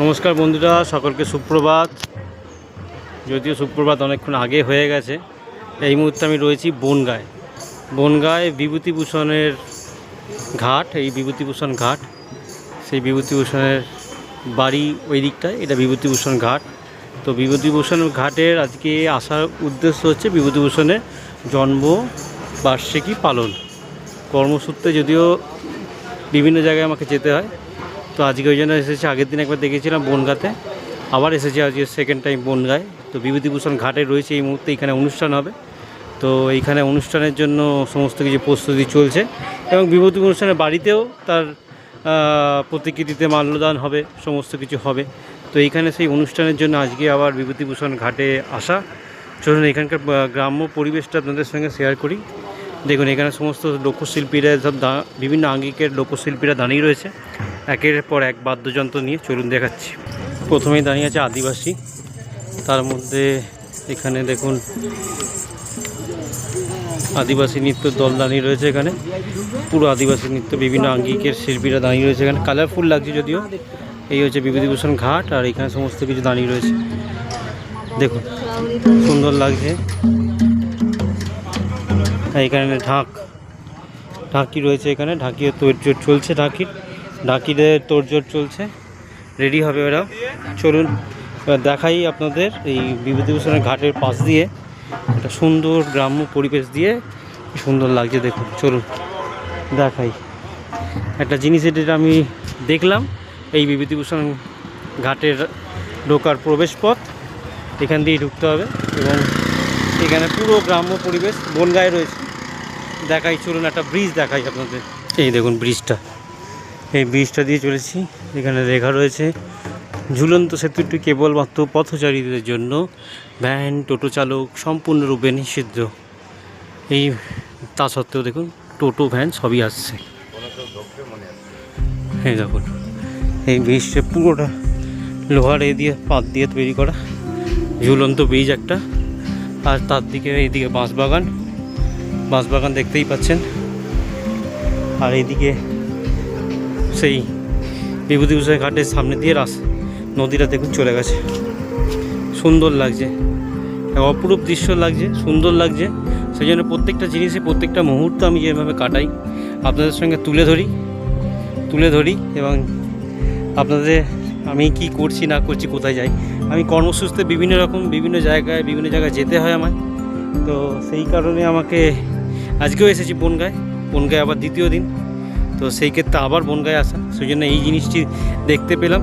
নমস্কার বন্ধুরা, সকলকে সুপ্রভাত। যদিও সুপ্রভাত অনেকক্ষণ আগে হয়ে গেছে, এই মুহূর্তে আমি রয়েছি বনগায়। বনগায় বিভূতিভূষণের ঘাট, এই বিভূতিভূষণ ঘাট, সেই বিভূতিভূষণের বাড়ি ওই দিকটায়, এটা বিভূতিভূষণ ঘাট। তো বিভূতিভূষণ ঘাটের আজকে আসার উদ্দেশ্য হচ্ছে বিভূতিভূষণের জন্ম, বার্ষিকী পালন। কর্মসূত্রে যদিও বিভিন্ন জায়গায় আমাকে যেতে হয় তো আজকে ওই জন্য এসেছি। আগের দিন একবার দেখেছিলাম বনগাতে। আবার এসেছি আজকে সেকেন্ড টাইম বনগায়। তো বিভূতিভূষণ ঘাটে রয়েছে এই মুহূর্তে এখানে অনুষ্ঠান হবে। তো এইখানে অনুষ্ঠানের জন্য সমস্ত কিছু প্রস্তুতি চলছে এবং বিভূতিভূষণের বাড়িতেও তার প্রতিকৃতিতে মাল্যদান হবে, সমস্ত কিছু হবে। তো এইখানে সেই অনুষ্ঠানের জন্য আজকে আবার বিভূতিভূষণ ঘাটে আসা। চলুন, এখানকার গ্রাম্য পরিবেশটা আপনাদের সঙ্গে শেয়ার করি। দেখুন, এখানে সমস্ত লোকশিল্পীরা সব বিভিন্ন আঙ্গিকের লোকশিল্পীরা দাঁড়িয়ে রয়েছে। একের পর এক বাদ্যযন্ত্র নিয়ে চলুন দেখাচ্ছি। প্রথমেই দাঁড়িয়ে আছে আদিবাসী। তার মধ্যে এখানে দেখুন, আদিবাসী নৃত্য দল দাঁড়িয়ে রয়েছে এখানে। পুরো আদিবাসী নৃত্য, বিভিন্ন আঙ্গিকের শিল্পীরা দাঁড়িয়ে রয়েছে এখানে। কালারফুল লাগছে যদিও। এই হচ্ছে বিভূতিভূষণ ঘাট আর এখানে সমস্ত কিছু দাঁড়িয়ে রয়েছে। দেখুন, সুন্দর লাগছে। এখানে ঢাক, ঢাকি রয়েছে এখানে। ঢাকিও তোড়জোড় চলছে ঢাকির। ঢাকিদের তোড়জোড় চলছে। রেডি হবে ওরা চলুন দেখাই আপনাদের এই বিভূতিভূষণের ঘাটের পাশ দিয়ে। একটা সুন্দর গ্রাম্য পরিবেশ দিয়ে সুন্দর লাগছে দেখুন। চলুন, দেখাই। একটা জিনিস যেটা আমি দেখলাম, এই বিভূতিভূষণ ঘাটের ঢোকার প্রবেশ পথ এখান দিয়ে ঢুকতে হবে এবং এখানে পুরো গ্রাম্য পরিবেশ বনগায় রয়েছে। দেখাই, চলুন একটা ব্রিজ দেখাই আপনাদের। এই দেখুন ব্রিজটা এই ব্রিজটা দিয়ে চলেছি। এখানে লেখা রয়েছে। ঝুলন্ত সেতুটি কেবলমাত্র পথচারীদের জন্য। ভ্যান, টোটো চালক সম্পূর্ণরূপে নিষিদ্ধ। এই তা সত্ত্বেও দেখুন, টোটো, ভ্যান সবই আসছে। হ্যাঁ দেখুন, এই ব্রিজটা পুরোটা লোহার এ দিয়ে, পাত দিয়ে তৈরি করা। ঝুলন্ত ব্রিজ একটা। আর তার দিকে, এইদিকে বাঁশবাগান। বাঁশবাগান দেখতেই পাচ্ছেন। আর এইদিকে সেই বিভূতিভূষণ ঘাটের সামনে দিয়ে রাস নদীটা দেখুন চলে গেছে। সুন্দর লাগছে। অপরূপ দৃশ্য লাগছে, সুন্দর লাগছে। সেই জন্য প্রত্যেকটা জিনিসে প্রত্যেকটা মুহূর্ত আমি যেভাবে কাটাই, আপনাদের সঙ্গে তুলে ধরি তুলে ধরি এবং আপনাদের আমি কি করছি, না করছি, কোথায় যাই। আমি কর্মসূত্রে বিভিন্ন রকম, বিভিন্ন জায়গায় বিভিন্ন জায়গায় যেতে হয় আমার তো সেই কারণে আমাকে আজকেও এসেছি বনগায়। বনগায় আবার দ্বিতীয় দিন। তো সেই ক্ষেত্রে আবার বনগায় আসা। সেই জন্য এই জিনিসটি দেখতে পেলাম।